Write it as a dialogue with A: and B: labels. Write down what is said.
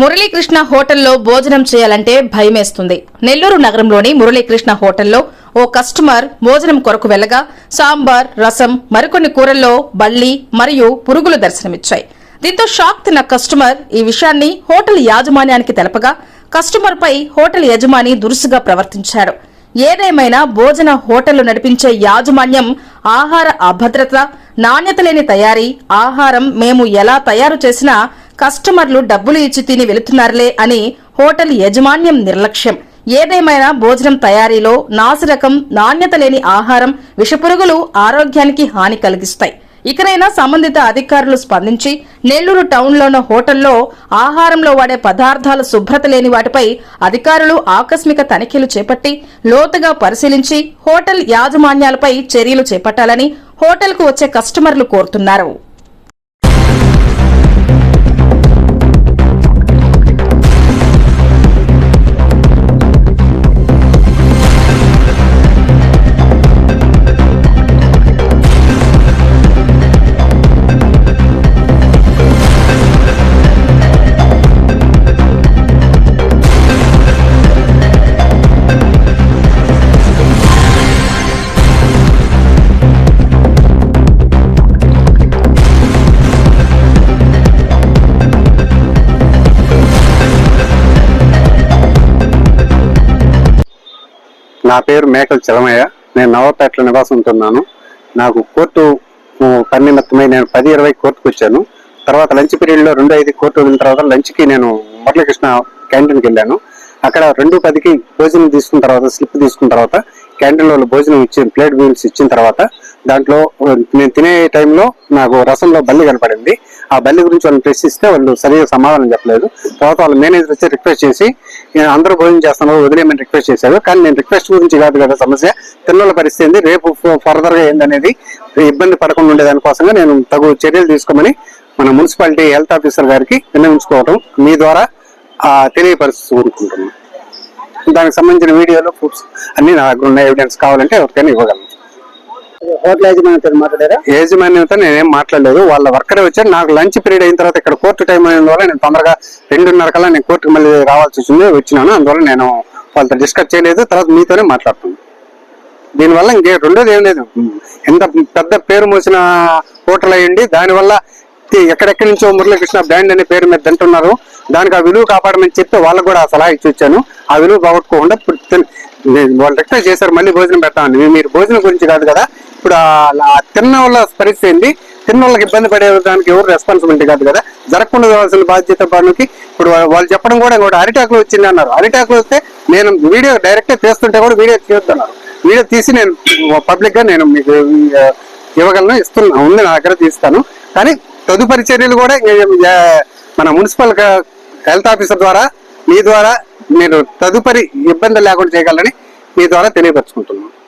A: మురళీకృష్ణ హోటల్లో భోజనం చేయాలంటే భయమేస్తుంది. నెల్లూరు నగరంలోని మురళీకృష్ణ హోటల్లో ఓ కస్టమర్ భోజనం కొరకు వెళ్ళగా సాంబార్ రసం మరికొన్ని కూరల్లో బల్లి మరియు పురుగులు దర్శనమిచ్చాయి. దీంతో షాక్ తిన్న కస్టమర్ ఈ విషయాన్ని హోటల్ యాజమాన్యానికి తెలపగా కస్టమర్ పై హోటల్ యజమాని దురుసుగా ప్రవర్తించాడు. ఏదేమైనా భోజన హోటళ్ళు నడిపించే యాజమాన్యం ఆహార అభద్రత నాణ్యత లేని తయారీ ఆహారం మేము ఎలా తయారు చేసినా కస్టమర్లు డబ్బులు ఇచ్చి తిని వెళుతున్నారులే అని హోటల్ యజమాన్యం నిర్లక్ష్యం. ఏదేమైనా భోజనం తయారీలో నాసిరకం నాణ్యత లేని ఆహారం విషపురుగులు ఆరోగ్యానికి హాని కలిగిస్తాయి. ఇకనైనా సంబంధిత అధికారులు స్పందించి నెల్లూరు టౌన్లోన హోటల్లో ఆహారంలో వాడే పదార్థాల శుభ్రత లేని వాటిపై అధికారులు ఆకస్మిక తనిఖీలు చేపట్టి లోతుగా పరిశీలించి హోటల్ యాజమాన్యాలపై చర్యలు చేపట్టాలని హోటల్కు వచ్చే కస్టమర్లు కోరుతున్నారు.
B: నా పేరు మేకల చలమయ్య. నేను నవపేటలో నివాసం ఉంటున్నాను. నాకు కోర్టు ఉ, పని నిమిత్తమై నేను పది ఇరవై కోర్టుకు వచ్చాను. తర్వాత లంచ్ పీరియడ్లో రెండు ఐదు కోర్టు వదిలిన తర్వాత లంచ్కి నేను మురళీకృష్ణ క్యాంటీన్కి వెళ్ళాను. అక్కడ రెండు పదికి భోజనం తీసుకున్న తర్వాత స్లిప్ తీసుకున్న తర్వాత క్యాంటీన్ వాళ్ళు భోజనం ఇచ్చి ప్లేట్ మీల్స్ ఇచ్చిన తర్వాత దాంట్లో నేను తినే టైంలో నాకు రసంలో బల్లి కనపడింది. ఆ బల్లి గురించి వాళ్ళని ప్రశ్నిస్తే వాళ్ళు సరిగా సమాధానం చెప్పలేదు. తర్వాత వాళ్ళ మేనేజర్ వచ్చి రిక్వెస్ట్ చేసి "నేను అందరూ భోజనం చేస్తున్నారు వదిలేమని రిక్వెస్ట్ చేశారు. కానీ నేను రిక్వెస్ట్ గురించి కాదు కదా సమస్య. పిల్లల పరిస్థితి ఏంది? రేపు ఫర్దర్గా ఏందనేది ఇబ్బంది పడకుండా ఉండేదానికోసంగా నేను తగు చర్యలు తీసుకోమని మన మున్సిపాలిటీ హెల్త్ ఆఫీసర్ గారికి విన్నవించుకోవడం మీ ద్వారా తెలియపరుస్తూ కోరుకుంటున్నాను దానికి సంబంధించిన వీడియోలు ప్రూఫ్స్ అన్ని నా దగ్గర ఉన్న ఎవిడెన్స్ కావాలంటే ఎవరికైనా ఇవ్వగలను.
C: హోటల్ యాజమాన్యంతో మాట్లాడారా?
B: యాజమాన్యంతో నేనేం మాట్లాడలేదు. వాళ్ళ వర్కరే వచ్చారు నాకు లంచ్ పీరియడ్ అయిన తర్వాత ఇక్కడ కోర్టు టైం ద్వారా నేను తొందరగా రెండున్నర కల్లా నేను కోర్టుకి మళ్ళీ రావాల్సి వచ్చింది. వచ్చినాను. అందువల్ల నేను వాళ్ళతో డిస్కస్ చేయలేదు. తర్వాత మీతోనే మాట్లాడుతున్నాను. దీనివల్ల ఇంకే రెండోది ఏం లేదు. ఎంత పెద్ద పేరు మోసిన హోటల్ అయ్యండి. దానివల్ల ఎక్కడెక్కడి నుంచో మురళీకృష్ణ బ్రాండ్ అనే పేరు మీద తింటున్నారు దానికి ఆ విలువ కాపాడమని చెప్తే వాళ్ళకు కూడా ఆ సలహా ఇచ్చి వచ్చాను. ఆ విలువ పోగొట్టుకోకుండా వాళ్ళు రిక్వెస్ట్ చేశారు మళ్ళీ భోజనం పెడతామని మీరు భోజనం గురించి కాదు కదా. ఇప్పుడు తిన్న వాళ్ళ పరిస్థితి ఏంటి తిన్న వాళ్ళకి ఇబ్బంది పడే దానికి ఎవరు రెస్పాన్సిబిలిటీ కాదు కదా. జరగకుండా కావాల్సిన బాధ్యత పనులకి ఇప్పుడు వాళ్ళు చెప్పడం కూడా ఇంకోటి అరిటాకులు వచ్చింది అన్నారు. అరిటాకులు వస్తే నేను వీడియో డైరెక్ట్గా తీస్తుంటే కూడా వీడియో తీస్తున్నారు వీడియో తీసి నేను పబ్లిక్గా నేను మీకు ఇవ్వగలను ఇస్తున్నా. ఉంది నా దగ్గర తీస్తాను. కానీ తదుపరి చర్యలు కూడా మన మున్సిపల్ హెల్త్ ఆఫీసర్ ద్వారా మీ ద్వారా మీరు తదుపరి ఇబ్బంది లేకుండా చేయగలరని మీ ద్వారా తెలియపరచుకుంటున్నాను